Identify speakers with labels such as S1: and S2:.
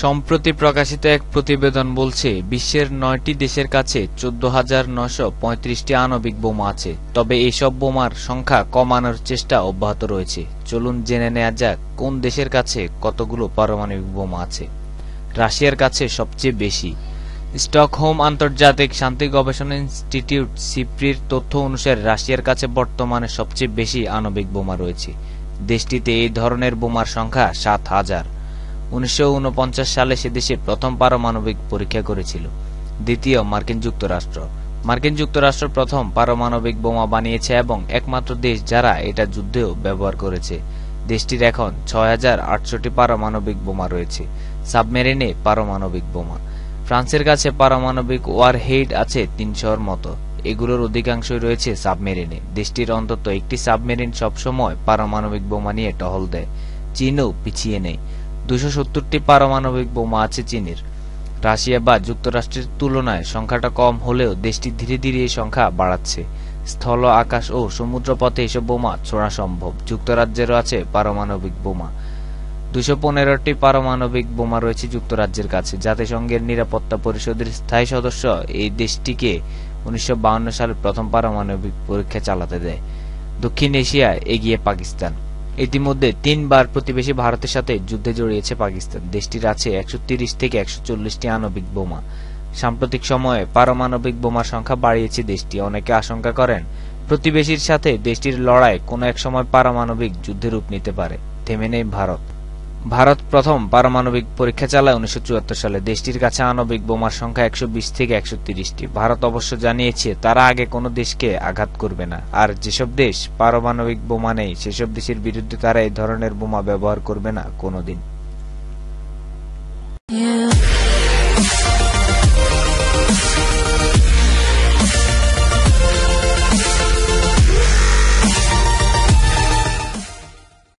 S1: সম্প্রতি প্রকাশিত এক প্রতিবেদন বলছে, বিশ্বের নয়টি দেশের কাছে চোদ্দ হাজার নশো পঁয়ত্রিশটি আণবিক বোমা আছে। তবে এইসব বোমার সংখ্যা কমানোর চেষ্টা অব্যাহত রয়েছে। চলুন জেনে নেওয়া যাক, কোন দেশের কাছে কতগুলো পারমাণবিক বোমা আছে। রাশিয়ার কাছে সবচেয়ে বেশি। স্টকহোম আন্তর্জাতিক শান্তি গবেষণা ইনস্টিটিউট, সিপ্রির তথ্য অনুসারে রাশিয়ার কাছে বর্তমানে সবচেয়ে বেশি আণবিক বোমা রয়েছে। দেশটিতে এই ধরনের বোমার সংখ্যা সাত হাজার। উনিশশো সালে সে দেশে প্রথম পারমাণবিক পরীক্ষা করেছিল, দ্বিতীয় মার্কিন যুক্তরাষ্ট্র। মার্কিন যুক্তরাষ্ট্র প্রথম পারমাণবিক বোমা বানিয়েছে এবং একমাত্র দেশ যারা এটা যুদ্ধেও ব্যবহার করেছে। দেশটির এখন ছয় পারমাণবিক বোমা রয়েছে, সাবমেরিনে পারমাণবিক বোমা। ফ্রান্সের কাছে পারমাণবিক ওয়ারহেড আছে তিনশোর মতো, এগুলোর অধিকাংশই রয়েছে সাবমেরিনে। দেশটির অন্তত একটি সাবমেরিন সবসময় পারমাণবিক বোমা নিয়ে টহল দেয়, চীনও পিছিয়ে নেই। দুশো সত্তরটি পারমাণবিক বোমা আছে চীনের। রাশিয়া বা যুক্তরাষ্ট্রের তুলনায় সংখ্যাটা কম হলেও দেশটি ধীরে ধীরে এই সংখ্যা বাড়াচ্ছে। স্থল, আকাশ ও সমুদ্রপথে এসব বোমা ছোড়া সম্ভব। যুক্তরাজ্যেরও আছে পারমাণবিক বোমা। দুশো পনেরোটি পারমাণবিক বোমা রয়েছে যুক্তরাজ্যের কাছে। জাতিসংঘের নিরাপত্তা পরিষদের স্থায়ী সদস্য এই দেশটিকে উনিশশো সালে প্রথম পারমাণবিক পরীক্ষা চালাতে দেয়। দক্ষিণ এশিয়া এগিয়ে পাকিস্তান। ইতিমধ্যে তিনবার প্রতিবেশী ভারতের সাথে যুদ্ধে জড়িয়েছে পাকিস্তান। দেশটির আছে একশো থেকে একশো চল্লিশটি আণবিক বোমা। সাম্প্রতিক সময়ে পারমাণবিক বোমার সংখ্যা বাড়িয়েছে দেশটি। অনেকে আশঙ্কা করেন, প্রতিবেশীর সাথে দেশটির লড়াই কোনো এক সময় পারমাণবিক যুদ্ধে রূপ নিতে পারে। থেমে নেই ভারত। ভারত প্রথম পারমাণবিক পরীক্ষা চালায় উনিশশো চুয়াত্তর সালে। দেশটির কাছে আণবিক বোমার সংখ্যা একশো বিশ থেকে একশো তিরিশটি। ভারত অবশ্য জানিয়েছে, তারা আগে কোনো দেশকে আঘাত করবে না। আর যেসব দেশ পারমাণবিক বোমা নেই, সেসব দেশের বিরুদ্ধে তারা এই ধরনের বোমা ব্যবহার করবে না কোনোদিন।